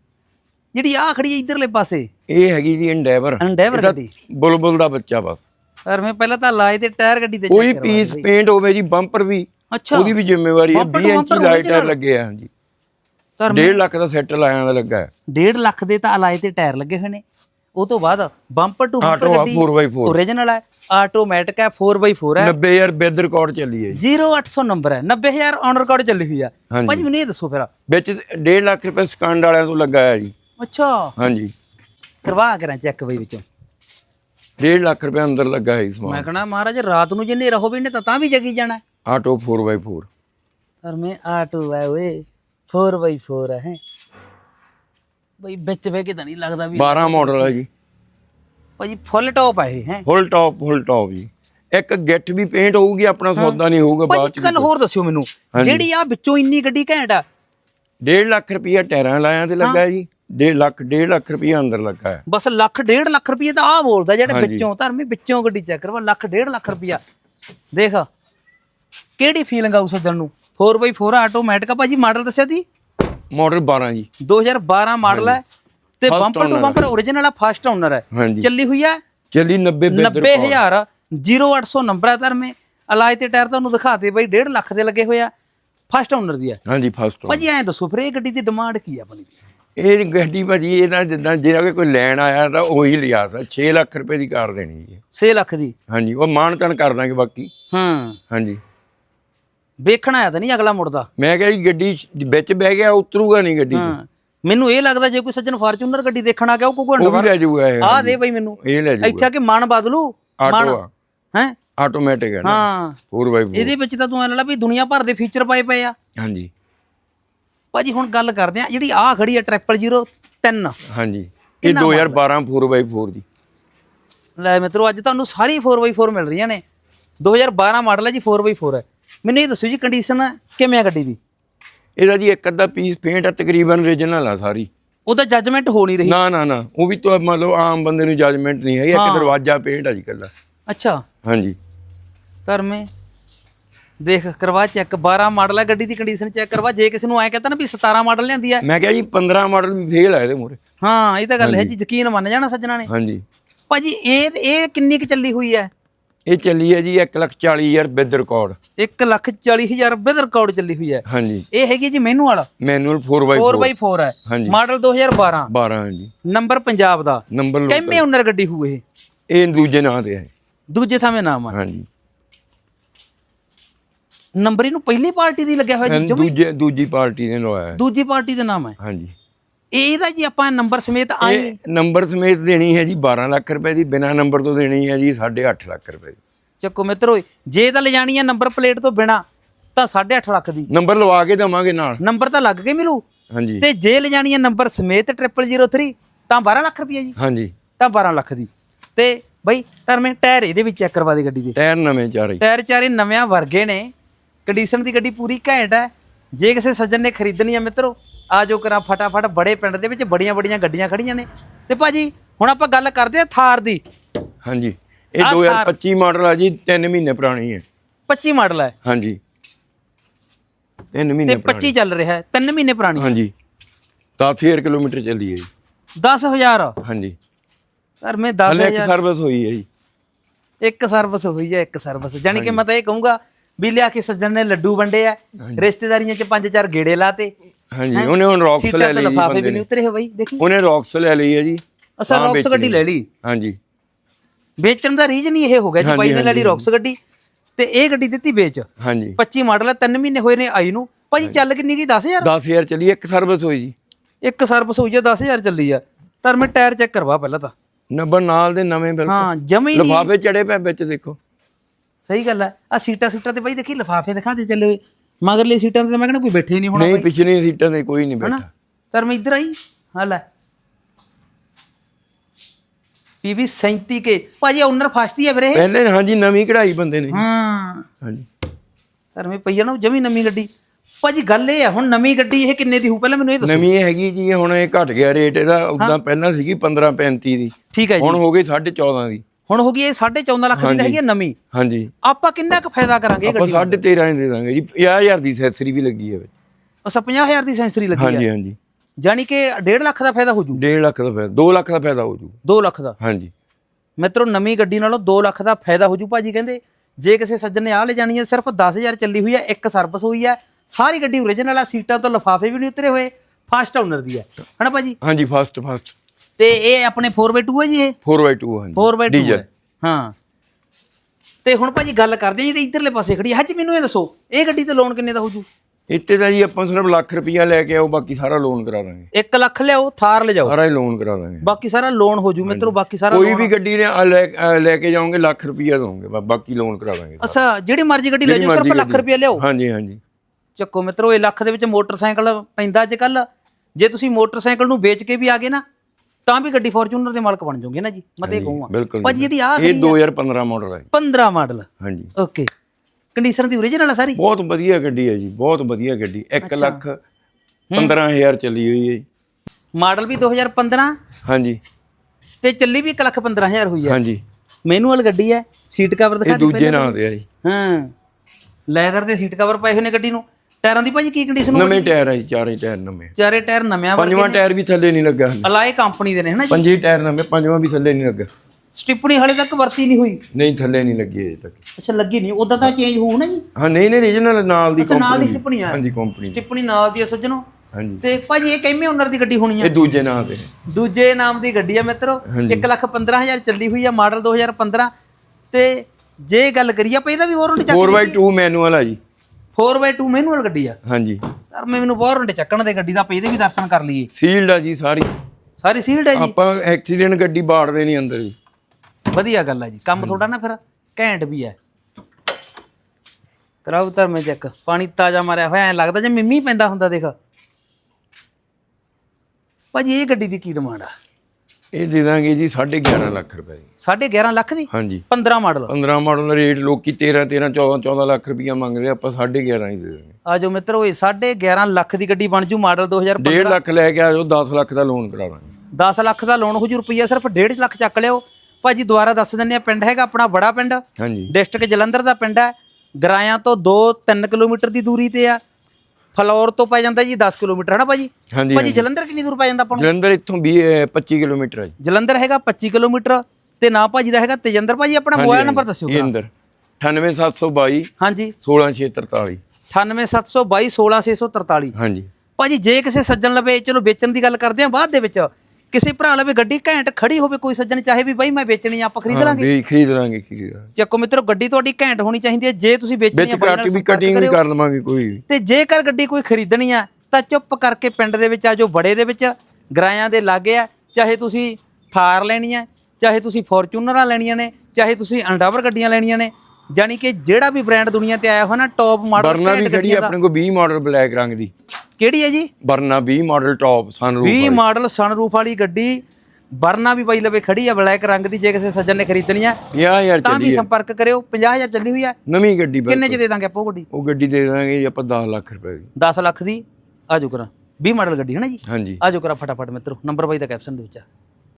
ਜਿਹੜੀ ਆ ਖੜੀ ਹੈ ਇਧਰਲੇ ਪਾਸੇ? ਇਹ ਹੈਗੀ ਜੀ ਇੰਡੈਵਰ Endeavour ਗੱਡੀ। ਬੁਲਬੁਲ ਦਾ ਬੱਚਾ ਬਸ। ਪਰ ਮੈਂ ਪਹਿਲਾਂ ਤਾਂ ਲਾਏ ਤੇ ਟਾਇਰ ਗੱਡੀ ਤੇ ਕੋਈ ਪੀਸ। ਪੇਂਟ ਹੋਵੇ ਜੀ ਬੰਪਰ ਵੀ ਅੱਛਾ। ਉਹਦੀ ਵੀ ਜ਼ਿੰਮੇਵਾਰੀ ਹੈ Bumper 20 to ਇੰਚੀ ਲਾਈਟ ਟਾਇਰ? ਲੱਗੇ ਆ ਹਾਂਜੀ। ਧਰਮ 1.5 ਲੱਖ ਦਾ ਸੈੱਟ ਲਾਇਆ ਦਾ ਲੱਗਾ ਹੈ। 1.5 ਲੱਖ ਦੇ ਤਾਂ ਅਲਾਏ ਤੇ ਟਾਇਰ ਲੱਗੇ ਹੋਏ ਨੇ। ਉਹ ਤੋਂ ਬਾਅਦ ਬੰਪਰ ਟੂ ਬੰਪਰ ਗੱਡੀ 4x4 ਓਰੀਜਨਲ ਹੈ ਆਟੋਮੈਟਿਕ ਹੈ 4x4 ਹੈ 90000 ਬਿੱਦ ਰਿਕਾਰਡ ਚੱਲੀ ਹੈ ਜੀ। 0800 ਨੰਬਰ ਹੈ 90000 ਔਨ ਰਿਕਾਰਡ ਚੱਲੀ ਹੋਈ ਆ। ਭਾਜੀ ਮੈਨੂੰ ਇਹ ਦੱਸੋ ਫਿਰ। ਵਿੱਚ 1.5 ਲੱਖ ਰੁਪਏ ਸਕਾਂਡ ਵਾਲਿਆਂ ਤੋਂ ਲੱਗਾ ਹੈ ਜੀ। ਅੱਛਾ। ਹਾਂਜੀ। ਕਰਵਾ ਕਰਾਂ ਚੈੱਕ ਬਈ ਵਿੱਚੋਂ। 1.5 ਲੱਖ ਰੁਪਏ ਅੰਦਰ ਲੱਗਾ ਹੈ ਸਮਾਨ। ਮੈਂ ਕਹਣਾ ਮਹਾਰਾਜ ਰਾਤ ਨੂੰ ਜੇ ਹਨੇਰਾ ਹੋਵੇ ਨੇ ਤਾਂ ਤਾਂ ਵੀ ਜਗੀ ਜਾਣਾ। ਆਟੋ 4x4 ਪਰ ਮੈਂ ਆਟੋ ਹੈ ਓਏ 4x4 ਹੈ। ਬਈ ਵਿੱਚ ਬਹਿ ਕੇ ਤਾਂ ਨਹੀਂ ਲੱਗਦਾ ਵੀ 12 ਮਾਡਲ ਹੈ ਜੀ। ਭਾਜੀ ਫੁੱਲ ਟੌਪ ਹੈ ਇਹ ਹੈ। ਫੁੱਲ ਟਾਪ ਫੁੱਲ ਟਾਪ ਜੀ। ਇੱਕ ਗਿੱਟ ਵੀ ਪੇਂਟ ਹੋਊਗੀ ਆਪਣਾ ਸੌਦਾ ਨਹੀਂ ਹੋਊਗਾ ਬਾਅਦ ਚ ਗੱਲ ਹੋਰ ਦੱਸਿਓ ਮੈਨੂੰ। ਜਿਹੜੀ ਆ ਵਿੱਚੋਂ ਇੰਨੀ ਗੱਡੀ ਘੈਂਟ ਆ। 1.5 ਲੱਖ ਰੁਪਏ ਟਾਇਰਾਂ ਲਾਇਆ ਤੇ ਲੱਗਾ ਜੀ। 1.5 ਲੱਖ 1.5 ਲੱਖ ਰੁਪਏ ਅੰਦਰ ਲੱਗਾ ਹੈ। ਬਸ ਲੱਖ ਡੇਢ ਲੱਖ ਰੁਪਏ ਤਾਂ ਆ ਬੋਲਦਾ ਜਿਹੜੇ। ਵਿੱਚੋਂ ਧਰਮੀ ਵਿੱਚੋਂ ਗੱਡੀ ਚੈੱਕ ਕਰਵਾ ਲੱਖ ਡੇਢ ਲੱਖ ਰੁਪਇਆ ਦੇਖ ਕਿਹੜੀ ਫੀਲਿੰਗ ਆਉ ਸੱਜਣ ਨੂੰ? 4x4 ਆਟੋਮੈਟਿਕ ਆ ਭਾਜੀ ਮਾਡਲ ਦੱਸਿਆ ਦੀ ਮਾਡਲ 12 ਜੀ। 2012 ਮਾਡਲ ਹੈ ਤੇ ਬੰਪਰ ਟੂ ਬੰਪਰ origignal ਆ। ਫਸਟ ਓਨਰ ਹੈ ਚੱਲੀ ਹੋਈ ਹੈ ਚੱਲੀ 90 ਬਿੱਦ 90000 0800 ਨੰਬਰ ਹੈ ਧਰਮੇ। ਅਲਾਈ ਤੇ ਟਾਇਰ ਤੁਹਾਨੂੰ ਦਿਖਾਤੇ ਬਈ 1.5 ਲੱਖ ਦੇ ਲੱਗੇ ਹੋਏ ਆ। ਫਸਟ ਓਨਰ ਦੀ ਹੈ ਹਾਂਜੀ ਫਸਟ ਭਾਜੀ ਐਂ ਦੱਸੋ ਫਿਰ ਇਹ ਗੱਡੀ ਦੀ ਡਿਮਾਂਡ ਕੀ ਆ ਆਪਣੀ? ਇਹ ਗੱਡੀ ਭਾਜੀ ਇਹ ਨਾ ਜਿੱਦਾਂ ਜਿਹੜਾ ਕੋਈ ਲੈਣ ਆਇਆ ਤਾਂ ਉਹੀ ਲਿਆ ਸਕਦਾ 6 ਲੱਖ ਰੁਪਏ ਦੀ ਕਾਰ ਦੇਣੀ ਜੀ। 6 ਲੱਖ ਦੀ? ਹਾਂਜੀ ਉਹ ਮਾਣ ਤਾਣ ਕਰ ਦਾਂਗੇ ਬਾਕੀ। ਹਾਂ। ਹਾਂਜੀ। ਵੇਖਣ ਆਇਆ ਤਾਂ ਨਹੀਂ ਅਗਲਾ ਮੁੜਦਾ? ਮੈਂ ਕਿਹਾ ਜੀ ਗੱਡੀ ਵਿੱਚ ਬਹਿ ਗਿਆ ਉਤਰੂਗਾ ਨਹੀਂ ਗੱਡੀ। ਹਾਂ। ਮੈਨੂੰ ਇਹ ਲੱਗਦਾ ਜੇ ਕੋਈ ਸੱਜਣ ਫਾਰਚੂਨਰ ਗੱਡੀ ਦੇਖਣ ਆ ਗਿਆ ਉਹ ਕੋਈ ਉਹ ਵੀ ਲੈ ਜਾਊਗਾ ਇਹ ਆ ਦੇ ਬਈ ਮੈਨੂੰ। ਇਹ ਲੈ ਇੱਥੇ ਜਾਊਗਾ ਆ ਕੇ ਮਨ ਬਦਲੂ? ਆ। ਹੈ? ਆਟੋਮੈਟਿਕ ਹੈ ਨਾ। ਹਾਂ। 4x4 ਇਹਦੇ ਵਿੱਚ ਤਾਂ ਤੂੰ ਐ ਲਾ ਵੀ ਦੁਨੀਆ ਭਰ ਦੇ ਫੀਚਰ ਪਾਏ ਪਏ ਆ। ਹਾਂਜੀ। ਭਾਜੀ ਹੁਣ ਗੱਲ ਕਰਦੇ ਆ ਜਿਹੜੀ ਆ ਖੜੀ ਆ 3 ਹਾਂਜੀ। ਇਹ 2012 4x4 ਦੀ ਲੈ ਮਿੱਤਰੋ ਅੱਜ ਤੁਹਾਨੂੰ ਸਾਰੀ 4x4 ਮਿਲ ਰਹੀਆਂ ਨੇ। 2012 ਮਾਡਲ ਹੈ ਜੀ 4x4 ਹੈ ਮੈਨੂੰ ਇਹ ਦੱਸੋ ਜੀ ਕੰਡੀਸ਼ਨ ਕਿਵੇਂ ਆ ਗੱਡੀ ਦੀ? ਇਹਦਾ ਜੀ ਇੱਕ ਅੱਧਾ ਪੀਸ ਪੇਂਟ ਆ ਤਕਰੀਬਨ origignal ਆ ਸਾਰੀ। ਉਹਦਾ ਜੱਜਮੈਂਟ ਹੋ ਨਹੀਂ ਰਹੀ। ਨਾ ਨਾ ਨਾ। ਉਹ ਵੀ ਤਾਂ ਮਤਲਬ ਆਮ ਬੰਦੇ ਨੂੰ ਜਜਮੈਂਟ ਨਹੀਂ ਹੈ। ਇੱਕ ਦਰਵਾਜ਼ਾ ਪੇਂਟ ਆ ਜੀ ਕੱਲਾ ਅੱਛਾ। ਹਾਂਜੀ। ਧਰਮੇ। ਦੇਖ ਕਰਵਾ ਚੈੱਕ 12 ਮਾਡਲ ਹੈ ਗੱਡੀ ਦੀ ਕੰਡੀਸ਼ਨ ਚੈੱਕ ਕਰਵਾ ਜੇ ਕਿਸੇ ਨੂੰ ਐ ਕਹਤਾ ਨਾ ਵੀ 17 ਮਾਡਲ ਲਿਆਂਦੀ ਹੈ ਮੈਂ ਕਿਹਾ ਜੀ 15 ਮਾਡਲ ਫੇਲ ਆ ਇਹਦੇ ਮੂਰੇ ਹਾਂ ਇਹ ਤਾਂ ਗੱਲ ਹੈ ਜੀ ਯਕੀਨ ਮੰਨ ਜਾਣਾ ਸੱਜਣਾ ਨੇ। ਹਾਂਜੀ। ਭਾਜੀ ਇਹ ਇਹ ਕਿੰਨੀ ਕੁ ਚੱਲੀ ਹੋਈ ਹੈ? ਇਹ ਚੱਲੀ ਹੈ ਜੀ 140000 ਵਿਦ ਰਿਕਾਰਡ 1 ਲੱਖ 40 ਹਜ਼ਾਰ ਵਿਦ ਰਿਕਾਰਡ ਚੱਲੀ ਹੋਈ ਹੈ। ਹਾਂਜੀ। ਇਹ ਹੈਗੀ ਜੀ ਮੈਨੂਅਲ ਮੈਨੂਅਲ 4x4 4x4 ਹੈ। ਹਾਂਜੀ। ਮਾਡਲ 2012 12 ਹਾਂਜੀ। ਨੰਬਰ ਪੰਜਾਬ ਦਾ। ਨੰਬਰ ਕਿੰਨੇ ਓਨਰ ਗੱਡੀ ਹੋਊ ਇਹ? ਇਹ ਦੂਜੇ ਨਾਂ ਤੇ ਹੈ। ਦੂਜੇ ਥਾਵੇਂ ਨਾਮ ਆ। ਹਾਂਜੀ। ਨੰਬਰ ਇਹਨੂੰ ਪਹਿਲੀ ਪਾਰਟੀ ਦੀ ਲੱਗਿਆ ਹੋਇਆ ਜੀ ਦੂਜੇ ਦੂਜੀ ਪਾਰਟੀ ਨੇ ਲਵਾਇਆ ਹੈ। ਦੂਜੀ ਪਾਰਟੀ ਦਾ ਨਾਮ ਹੈ। ਹਾਂਜੀ। ਇਹਦਾ ਜੀ ਆਪਾਂ ਨੰਬਰ ਸਮੇਤ ਆਈ ਇਹ ਨੰਬਰ ਸਮੇਤ ਦੇਣੀ ਹੈ ਜੀ 12 ਲੱਖ ਰੁਪਏ ਦੀ ਬਿਨਾ ਨੰਬਰ ਤੋਂ ਦੇਣੀ ਹੈ ਜੀ 8.5 ਲੱਖ ਰੁਪਏ ਦੀ। ਚੱਕੋ ਮਿੱਤਰੋ ਜੇ ਤਾਂ ਲਿਜਾਣੀ ਹੈ ਨੰਬਰ ਪਲੇਟ ਤੋਂ ਬਿਨਾ ਤਾਂ 8.5 ਲੱਖ ਦੀ। ਨੰਬਰ ਲਵਾ ਕੇ ਦਵਾਂਗੇ ਨਾਲ। ਨੰਬਰ ਤਾਂ ਲੱਗ ਕੇ ਮਿਲੂ। ਹਾਂਜੀ। ਤੇ ਜੇ ਲਿਜਾਣੀ ਹੈ ਨੰਬਰ ਸਮੇਤ 0003 ਤਾਂ 12 ਲੱਖ ਰੁਪਈਆ ਜੀ। ਹਾਂਜੀ। ਤਾਂ 12 ਲੱਖ ਦੀ। ਤੇ ਬਈ ਧਰਮੇ ਟਾਇਰ ਇਹਦੇ ਵਿੱਚ ਚੈੱਕ ਕਰਵਾ ਦੇ ਗੱਡੀ ਦੇ। ਟਾਇਰ ਨਵੇਂ ਚਾਰੇ। ਟਾਇਰ ਚਾਰੇ ਨਵਿਆਂ ਵਰਗੇ ਨੇ। ਕੰਡੀਸ਼ਨ ਦੀ ਗੱਡੀ ਪੂਰੀ ਘੈਂਟ ਹੈ। ਜੇ ਕਿਸੇ ਸੱਜਣ ਨੇ ਖਰੀਦਣੀ ਹੈ ਮਿੱਤਰੋ ਆ ਜੋ ਕਰਾਂ ਫਟਾਫਟ ਬੜੇ ਪਿੰਡ ਦੇ ਵਿੱਚ ਬੜੀਆਂ ਬੜੀਆਂ ਗੱਡੀਆਂ ਖੜੀਆਂ ਨੇ। ਤੇ ਭਾਜੀ ਹੁਣ ਆਪਾਂ ਗੱਲ ਕਰਦੇ ਆ ਥਾਰ ਦੀ। ਹਾਂਜੀ। ਇਹ ਆਹ 2025 ਮਾਡਲ ਆ ਜੀ 3 ਮਹੀਨੇ ਪੁਰਾਣੀ ਹੈ। 25 ਮਾਡਲ ਹੈ। ਹਾਂਜੀ। 3 ਤੇ ਮਹੀਨੇ ਪੁਰਾਣੀ। 25 ਚੱਲ ਰਿਹਾ ਹੈ। 3 ਮਹੀਨੇ ਪੁਰਾਣੀ। ਹਾਂਜੀ। 10000 ਕਿਲੋਮੀਟਰ ਚੱਲੀ ਹੈ ਜੀ। 10000 ਹਾਂਜੀ। ਸਰ ਮੈਂ ਹਲੇ ਇੱਕ 10000 ਸਰਵਿਸ ਹੋਈ ਹੈ ਜੀ। ਇੱਕ ਸਰਵਿਸ ਹੋਈ ਹੈ ਇੱਕ ਸਰਵਿਸ ਜਾਨੀ ਕਿ ਮੈਂ ਤਾਂ ਇਹ ਕਹੂੰਗਾ ਵੀ ਲਿਆ ਕੇ ਸੱਜਣ ਨੇ ਲੱਡੂ ਵੰਡੇ ਆ ਰਿਸ਼ਤੇਦਾਰੀਆਂ 'ਚ ਪੰਜ ਚਾਰ ਗੇੜੇ ਲਾਤੇ। ਹਾਂਜੀ ਉਹਨੇ ਹੁਣ ਰੌਕਸ ਲੈ ਲਈ ਲਫਾਫੇ ਵੀ ਨਹੀਂ ਉਤਰੇ ਹੋ ਬਈ ਦੇਖੀ। ਉਹਨੇ ਰੌਕਸ ਲੈ ਲਈ ਹੈ ਜੀ। ਅਸਾਂ ਰੌਕਸ ਗੱਡੀ ਲੈ ਲਈ? ਹਾਂਜੀ। ਵੇਚਣ ਦਾ ਰੀਜਨ ਹੀ ਇਹ ਹੋ ਗਿਆ ਜੀ ਬਾਈ ਨੇ ਲੈ ਲਈ ਰੌਕਸ ਗੱਡੀ ਤੇ ਇਹ ਗੱਡੀ ਦਿੱਤੀ ਵੇਚ। ਹਾਂਜੀ। 25 ਮਾਡਲ ਹੈ 3 ਮਹੀਨੇ ਹੋਏ ਨੇ ਆਈ ਨੂੰ। ਭਾਜੀ ਚੱਲ ਕਿੰਨੀ ਗਈ 10000 10000 ਚੱਲੀ ਇੱਕ ਸਰਵਿਸ ਹੋਈ ਜੀ। ਇੱਕ ਸਰਵਿਸ ਹੋਈ ਹੈ 10000 ਚੱਲੀ ਆ। ਤਾਂ ਮੈਂ ਟਾਇਰ ਚੈੱਕ ਕਰਵਾ ਪਹਿਲਾਂ ਤਾਂ। ਨੰਬਰ ਨਾਲ ਦੇ ਨਵੇਂ ਬਿਲਕੁਲ। ਹਾਂ ਜਮੇ ਨਹੀਂ। ਲਫਾਫੇ ਚੜੇ ਪਏ ਵਿੱਚ ਦੇਖੋ। ਸਹੀ ਗੱਲ ਹੈ। ਆ ਸੀਟਾਂ ਸੀਟਾਂ ਤੇ ਬਾਈ ਦੇਖੀ ਲਫਾਫੇ ਦਿਖਾ ਦੇ ਚੱਲੇ ਹੋਏ। ਮਗਰਲੇ ਸੀਟਾਂ ਤੇ ਤਾਂ ਮੈਂ ਕਹਿੰਦਾ ਕੋਈ ਬੈਠੇ ਹੀ ਨਹੀਂ ਹੋਣਾ ਨਹੀਂ ਪਿਛਲੀ ਸੀਟਾਂ ਤੇ ਕੋਈ ਨਹੀਂ ਹਨਾ? ਬੈਠਾ। ਤਾਂ ਮੈਂ ਇੱਧਰ ਆਈ ਹਾਂ ਲੈ। ਪੀਵੀ 37 ਕੇ। ਭਾਜੀ ਓਨਰ ਫਸਟ ਹੀ ਹੈ ਵੀਰੇ। ਪਹਿਲੇ ਹਾਂਜੀ ਨਵੀਂ ਕਢਾਈ ਬੰਦੇ ਨੇ। ਹਾਂ। ਹਾਂਜੀ। ਤਾਂ ਮੈਂ ਪਈ ਜਾਣਾ ਜਮੀ ਨਵੀਂ ਗੱਡੀ। ਭਾਜੀ ਗੱਲ ਇਹ ਹੈ ਹੁਣ ਨਵੀਂ ਗੱਡੀ ਇਹ ਕਿੰਨੇ ਦੀ ਹੋਊ? ਪਹਿਲਾਂ ਮੈਨੂੰ ਇਹ ਦੱਸੋ। ਨਵੀਂ ਹੈਗੀ ਜੀ ਹੁਣ ਇਹ ਘਟ ਗਿਆ ਰੇਟ ਇਹਦਾ ਉਦਾਂ ਪਹਿਲਾਂ ਸੀਗੀ 15 35 ਦੀ। ਠੀਕ ਹੈ ਜੀ। ਹੁਣ ਹੋ ਗਈ 14.5 ਦੀ। ਹੁਣ ਹੋ ਗਈ ਇਹ 14.5 ਲੱਖ ਦੀ ਤਾਂ ਹੈਗੀ ਹੈ ਨਵੀਂ। ਹਾਂਜੀ। ਆਪਾਂ ਕਿੰਨਾ ਕੁ ਫਾਇਦਾ ਕਰਾਂਗੇ ਇਹ ਆਪਾਂ ਗੱਡੀ 13.5 ਦੇ ਦਾਂਗੇ ਜੀ 50000 ਦੀ ਸੈਸਰੀ ਵੀ ਲੱਗੀ ਹੈ ਵਿੱਚ। ਅਸਾਂ 50000 ਦੀ ਸੈਂਸਰੀ ਲੱਗੀ ਹੈ ਹਾਂਜੀ ਹਾਂਜੀ। ਜਾਨੀ ਕਿ 1.5 ਲੱਖ ਦਾ ਫਾਇਦਾ ਹੋ ਜੂ? 1.5 ਲੱਖ ਦਾ ਫਾਇਦਾ 2 ਲੱਖ ਦਾ ਫਾਇਦਾ ਹੋ ਜੂ। 2 ਲੱਖ ਦਾ? ਹਾਂਜੀ। ਮਿੱਤਰੋ ਨਵੀਂ ਗੱਡੀ ਨਾਲੋਂ 2 ਲੱਖ ਦਾ ਫਾਇਦਾ ਹੋ ਜੂ ਭਾਜੀ ਕਹਿੰਦੇ। ਜੇ ਕਿਸੇ ਸੱਜਣ ਨੇ ਆਹ ਲੈ ਜਾਣੀ ਹੈ ਸਿਰਫ 10000 ਚੱਲੀ ਹੋਈ ਹੈ ਇੱਕ ਸਰਵਿਸ ਹੋਈ ਹੈ ਸਾਰੀ ਗੱਡੀ ਓਰੀਜਨਲ ਆ ਸੀਟਾਂ ਤੋਂ ਲਫਾਫੇ ਵੀ ਨਹੀਂ ਉਤਰੇ ਹੋਏ ਫਾਸਟ ਓਨਰ ਦੀ ਹੈ ਹਨਾ ਭਾਜੀ? ਹਾਂਜੀ ਫਸਟ ਫਸਟ ਤੇ ਇਹ ਆਪਣੇ 4x2 ਹੈ ਜੀ ਇਹ? 4x2 ਹਾਂਜੀ 4x2 ਡੀਜ਼ਲ ਹੈ ਹਾਂ। ਤੇ ਹੁਣ ਭਾਜੀ ਗੱਲ ਕਰਦੇ ਆ ਜਿਹੜੀ ਇਧਰਲੇ ਪਾਸੇ ਖੜੀ ਹੈ ਅੱਜ ਮੈਨੂੰ ਇਹ ਦੱਸੋ ਇਹ ਗੱਡੀ ਤੇ ਲੋਨ ਕਿੰਨੇ ਦਾ ਹੋ ਜੂ? ਇੱਥੇ ਤਾਂ ਜੀ ਆਪਾਂ ਸਿਰਫ ਲੱਖ ਰੁਪਈਆ ਲੈ ਕੇ ਆਓ ਬਾਕੀ ਸਾਰਾ ਲੋਨ ਕਰਾ ਦਾਂਗੇ। 1 ਲੱਖ ਲਿਆਓ ਥਾਰ ਲਿਜਾਓ। ਸਾਰਾ ਹੀ ਲੋਨ ਕਰਾ ਦਾਂਗੇ। ਬਾਕੀ ਸਾਰਾ ਲੋਨ ਹੋ ਜੂ ਮਿੱਤਰੋ ਬਾਕੀ ਸਾਰਾ ਕੋਈ ਵੀ ਗੱਡੀ ਨੇ ਆ ਲੈ ਆ ਲੈ ਕੇ ਜਾਓਗੇ ਲੱਖ ਰੁਪਈਆ ਦਵਾਂਗੇ ਬਾ- ਬਾਕੀ ਲੋਨ ਕਰਾ ਦਾਂਗੇ ਅੱਛਾ ਜਿਹੜੀ ਮਰਜ਼ੀ ਗੱਡੀ ਲੈ ਜਾਓ ਸਿਰਫ ਲੱਖ ਰੁਪਏ ਲਿਆਓ। ਹਾਂਜੀ ਹਾਂਜੀ। ਚੱਕੋ ਮਿੱਤਰੋ ਇਹ ਲੱਖ ਦੇ ਵਿੱਚ ਮੋਟਰਸਾਈਕਲ ਪੈਂਦਾ ਅੱਜ ਕੱਲ ਜੇ ਤੁਸੀਂ ਮੋਟਰਸਾਈਕਲ ਨੂੰ ਵੇਚ ਕੇ ਵੀ ਆਗੇ ਨਾ ਤਾਂ ਵੀ ਗੱਡੀ ਫੋਰਚੂਨਰ ਦੇ ਮਾਲਕ ਬਣ ਜਾਓਗੇ ਨਾ ਜੀ ਮੈਂ ਤੇ ਕਹੂੰਗਾ। ਬਿਲਕੁਲ ਭਾਜੀ ਜਿਹੜੀ ਆ ਇਹ 2015 ਮਾਡਲ ਹੈ 15 ਮਾਡਲ ਹਾਂਜੀ। ਓਕੇ ਕੰਡੀਸ਼ਨ ਦੀ ਓਰੀਜਨਲ ਆ ਸਾਰੀ? ਬਹੁਤ ਵਧੀਆ ਗੱਡੀ ਹੈ ਜੀ ਬਹੁਤ ਵਧੀਆ ਗੱਡੀ। 1 ਲੱਖ 15000 ਚੱਲੀ ਹੋਈ ਹੈ ਜੀ। ਮਾਡਲ ਵੀ 2015 ਹਾਂਜੀ। ਤੇ ਚੱਲੀ ਵੀ 1 ਲੱਖ 15000 ਹੋਈ ਹੈ ਹਾਂਜੀ। ਮੈਨੂਅਲ ਗੱਡੀ ਹੈ ਸੀਟ ਕਵਰ ਦਿਖਾ ਇਹ ਦੂਜੇ ਨਾਂ ਤੇ ਹੈ ਜੀ। ਹਾਂ। ਲੈਦਰ ਦੇ ਸੀਟ ਕਵਰ ਪਏ ਹੋਏ ਨੇ ਗੱਡੀ ਨੂੰ। ਟਾਇਰਾਂ ਦੀ ਭਾਜੀ ਕੀ ਕੰਡੀਸ਼ਨ ਨਵੇਂ ਟਾਇਰ ਹੈ ਜੀ ਚਾਰੇ ਟਾਇਰ ਨਵੇਂ। ਚਾਰੇ ਟਾਇਰ ਵਾਲੇ ਪੰਜਵਾਂ ਟਾਇਰ ਵੀ ਥੱਲੇ ਨਹੀਂ ਲੱਗਾ। ਅਲਾਏ ਕੰਪਨੀ ਦੇ ਨੇ ਹਨਾ ਜੀ? ਪੰਜੇ ਟਾਇਰ ਨਵੇਂ ਪੰਜਵਾਂ ਵੀ ਥੱਲੇ ਨਹੀਂ ਲੱਗਾ। ਸਟਿਪਣੀ ਹਲੇ ਤੱਕ ਵਰਤੀ ਨਹੀਂ ਹੋਈ। ਨਹੀਂ ਥੱਲੇ ਨਹੀਂ ਲੱਗੀ ਅਜੇ ਤੱਕ। ਅੱਛਾ ਲੱਗੀ ਨਹੀਂ। ਉਦਾਂ ਤਾਂ ਚੇਂਜ ਹੋਊ ਨਾ ਜੀ? ਹਾਂ ਨਹੀਂ ਨਹੀਂ ਰੀਜਨਲ ਨਾਲ ਦੀ ਅੱਛਾ ਨਾਲ ਦੀ ਕੰਪਨੀ ਸਟਿਪਣੀ ਆ। ਹਾਂਜੀ ਕੰਪਨੀ ਸਟਿਪਣੀ ਨਾਲ ਦੀ ਆ ਸੱਜਣੋ। ਹਾਂਜੀ। ਤੇ ਭਾਜੀ ਇਹ ਕਿੰਨੇ ਓਨਰ ਦੀ ਗੱਡੀ ਹੋਣੀ ਆ? ਇਹ ਦੂਜੇ ਨਾਂ ਤੇ। ਦੂਜੇ ਨਾਮ ਦੀ ਗੱਡੀ ਆ ਮਿੱਤਰੋ। 1 ਲੱਖ 15000 ਚੱਲੀ ਹੋਈ ਆ ਮਾਡਲ 2015 ਤੇ ਜੇ ਗੱਲ ਕਰੀਏ ਆਪਾਂ ਇਹਦਾ ਵੀ ਵਾਰੰਟੀ ਚੱਕ 4x2 ਮੈਨੂਅਲ ਆ ਜੀ। 4x2 ਮੈਨੂਅਲ ਗੱਡੀ ਆ। ਹਾਂਜੀ। ਯਾਰ ਮੈਂ ਮੈਨੂੰ ਵਾਰੰਟੀ ਚੱਕਣ ਦੇ ਗੱਡੀ ਦਾ ਆਪਾਂ ਇਹਦੇ ਵੀ ਦਰਸ਼ਨ ਕਰ ਲਈਏ। ਫੀਲਡ ਆ ਜੀ ਸਾਰੀ। ਸਾਰੀ ਸੀਲਡ ਹੈ ਜੀ? ਆਪਾਂ ਐਕਸੀਡੈਂਟ ਗੱਡੀ ਬਾੜਦੇ ਨਹੀਂ ਅੰਦਰ ਜੀ। ਵਧੀਆ ਗੱਲ ਹੈ ਜੀ ਕੰਮ ਥੋੜਾ ਨਾ ਫਿਰ ਘੈਂਟ ਵੀ ਹੈ ਕਰਾਓ ਧਰਮੇ ਚੱਕ ਪਾਣੀ ਤਾਜ਼ਾ ਮਾਰਿਆ ਹੋਇਆ ਐ ਲੱਗਦਾ ਜਿਵੇਂ ਮੀਂਹ ਪੈਂਦਾ ਹੁੰਦਾ ਦੇਖ। ਭਾਜੀ ਇਹ ਗੱਡੀ ਦੀ ਕੀ ਡਿਮਾਂਡ ਆ? ਇਹ ਦੇ ਦਾਂਗੇ ਜੀ 11.5 ਲੱਖ ਰੁਪਏ ਦੀ 11.5 ਲੱਖ ਦੀ ਹਾਂਜੀ। 15 ਮਾਡਲ। 15 ਮਾਡਲ ਰੇਟ ਲੋਕੀ 13 13 14 14 ਲੱਖ ਰੁਪਈਆ ਮੰਗਦੇ ਆਪਾਂ 11.5 ਹੀ ਦੇ ਦਾਂਗੇ। ਆ ਜੋ ਮਿੱਤਰੋ ਇਹ 11.5 ਲੱਖ ਦੀ ਗੱਡੀ ਬਣ ਜੂ ਮਾਡਲ 2015 1.5 ਲੱਖ ਲੈ ਕੇ ਆਜੋ 10 ਲੱਖ ਦਾ ਲੋਨ ਕਰਾ ਦਾਂਗੇ। 10 ਲੱਖ ਦਾ ਲੋਨ ਹੋ ਜੂ ਰੁਪਈਆ ਸਿਰਫ 1.5 ਲੱਖ ਚੱਕ ਲਿਓ। ਭਾਜੀ ਦੁਬਾਰਾ ਦੱਸ ਦਿੰਨੇ ਆ ਪਿੰਡ ਹੈਗਾ ਆਪਣਾ ਬੜਾ ਪਿੰਡ। ਹਾਂਜੀ। ਡਿਸਟ੍ਰਿਕਟ ਜਲੰਧਰ ਦਾ ਪਿੰਡ ਹੈ। ਗਰਾਇਆਂ ਤੋਂ 2-3 ਕਿਲੋਮੀਟਰ ਦੀ ਦੂਰੀ ਤੇ ਆ। ਫਲੌਰ ਤੋਂ ਪੈ ਜਾਂਦਾ ਜੀ 10 ਕਿਲੋਮੀਟਰ ਹੈ ਨਾ ਭਾਜੀ? ਹਾਂਜੀ ਭਾਜੀ ਜਲੰਧਰ ਕਿੰਨੀ ਦੂਰ ਪੈ ਜਾਂਦਾ ਆਪਾਂ ਨੂੰ? ਜਲੰਧਰ ਇੱਥੋਂ 20 25 ਕਿਲੋਮੀਟਰ ਹੈ ਜੀ। ਜਲੰਧਰ ਹੈਗਾ 25 ਕਿਲੋਮੀਟਰ ਤੇ ਨਾ ਭਾਜੀ ਦਾ ਹੈਗਾ ਤੇਜਿੰਦਰ। ਭਾਜੀ ਆਪਣਾ ਮੋਬਾਈਲ ਨੰਬਰ ਦੱਸਿਓ ਇਹ ਅੰਦਰ 98722 ਹਾਂਜੀ। 16643 98722 16643 ਹਾਂਜੀ। ਭਾਜੀ ਜੇ ਕਿਸੇ ਸੱਜਣ ਲਵੇ ਚਲੋ ਵੇਚਣ ਦੀ ਗੱਲ ਕਰਦੇ ਆ ਬਾਅਦ ਦੇ ਵਿੱਚ। ਕਿਸੇ ਭਰਾ ਲਵੇ ਗੱਡੀ ਘੈਂਟ ਖੜੀ ਹੋਵੇ ਕੋਈ ਸੱਜਣ ਚਾਹੇ ਵੀ ਬਾਈ ਮੈਂ ਵੇਚਣੀ ਆ ਆਪਾਂ ਖਰੀਦ ਹਾਂ, ਲਾਂਗੇ ਵੀ ਖਰੀਦ ਲਾਂਗੇ ਖਰੀਦ ਲਾਂਗੇ। ਚੱਕੋ ਮਿੱਤਰੋ ਗੱਡੀ ਤੁਹਾਡੀ ਘੈਂਟ ਹੋਣੀ ਚਾਹੀਦੀ ਹੈ ਜੇ ਤੁਸੀਂ ਵੇਚਣੀ ਵਿੱਚ ਆ ਬਾਈ ਨਾਲ ਕੱਟ ਵੀ ਸੰਪਰਕ ਕਟਿੰਗ ਵੀ ਕਰਿਓ। ਕਰ ਲਵਾਂਗੇ ਕੋਈ ਵੀ। ਤੇ ਜੇਕਰ ਗੱਡੀ ਕੋਈ ਖਰੀਦਣੀ ਆ ਤਾਂ ਚੁੱਪ ਕਰਕੇ ਪਿੰਡ ਦੇ ਵਿੱਚ ਆ ਜੋ ਬੜੇ ਦੇ ਵਿੱਚ ਗਰਾਇਆਂ ਦੇ ਲਾਗੇ ਆ ਚਾਹੇ ਤੁਸੀਂ ਥਾਰ ਲੈਣੀ ਆ ਚਾਹੇ ਤੁਸੀਂ ਫੋਰਚੂਨਰਾਂ ਲੈਣੀਆਂ ਨੇ ਚਾਹੇ ਤੁਸੀਂ ਅੰਡਾਵਰ ਗੱਡੀਆਂ ਲੈਣੀਆਂ ਨੇ ਜਾਨੀ ਕਿ ਜਿਹੜਾ ਵੀ ਬ੍ਰਾਂਡ ਦੁਨੀਆ ਤੇ ਆਇਆ ਹੋਇਆ ਨਾ ਟੌਪ ਮਾਡਲ ਵਰਨਾ ਵੀ ਆ ਆਪਣੇ ਕੋਲ 20 ਮਾਡਲ ਬਲੈਕ ਰੰਗ ਦੀ। ਕਿਹੜੀ ਹੈ ਜੀ? Verna 20 model top sunroof 20 model sunroof ਵਾਲੀ ਗੱਡੀ ਵਰਨਾ ਵੀ ਬਾਈ ਲਵੇ ਖੜੀ ਆ ਬਲੈਕ ਰੰਗ ਦੀ ਜੇ ਕਿਸੇ ਸੱਜਣ ਨੇ ਖਰੀਦਣੀ ਆ 50000 ਤਾਂ ਵੀ ਚੱਲੀ ਸੰਪਰਕ ਕਰਿਓ। 50000 ਚੱਲੀ ਹੋਈ ਆ। ਨਵੀਂ ਗੱਡੀ ਕਿੰਨੇ ਚ ਦੇ ਦਾਂਗੇ ਆਪਾਂ ਉਹ ਗੱਡੀ? ਉਹ ਗੱਡੀ ਦੇ ਦਾਂਗੇ ਜੀ ਆਪਾਂ 10 ਲੱਖ ਰੁਪਏ ਦੀ। 10 ਲੱਖ ਦੀ? ਆਜੋ ਕਰਾਂ। 20 ਮਾਡਲ ਗੱਡੀ ਹੈ ਨਾ ਜੀ? ਹਾਂਜੀ। ਆਜੋ ਕਰਾਂ ਫਟਾਫਟ ਮਿੱਤਰੋ। ਨੰਬਰ ਬਾਈ ਦਾ ਕੈਪਸ਼ਨ ਦੇ ਵਿੱਚ ਆ।